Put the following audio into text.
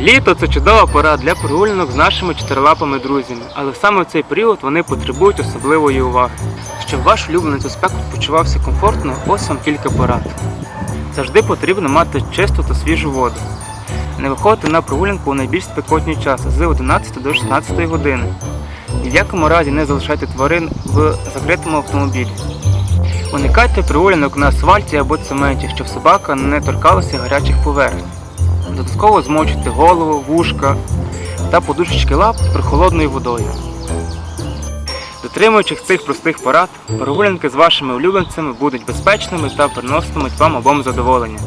Літо це чудова пора для прогулянок з нашими чотирилапими друзями, але саме в цей період вони потребують особливої уваги. Щоб ваш улюбленець у спеку почувався комфортно, ось вам кілька порад. Завжди потрібно мати чисту та свіжу воду. Не виходити на прогулянку у найбільш спекотні часи з 11 до 16 години. Ні в якому разі не залишайте тварин в закритому автомобілі. Уникайте прогулянок на асфальті або цементі, щоб собака не торкалася гарячих поверхень. Додатково змочуйте голову, вушка та подушечки лап прохолодною водою. Дотримуючись цих простих порад, прогулянки з вашими улюбленцями будуть безпечними та приноситимуть вам обом задоволення.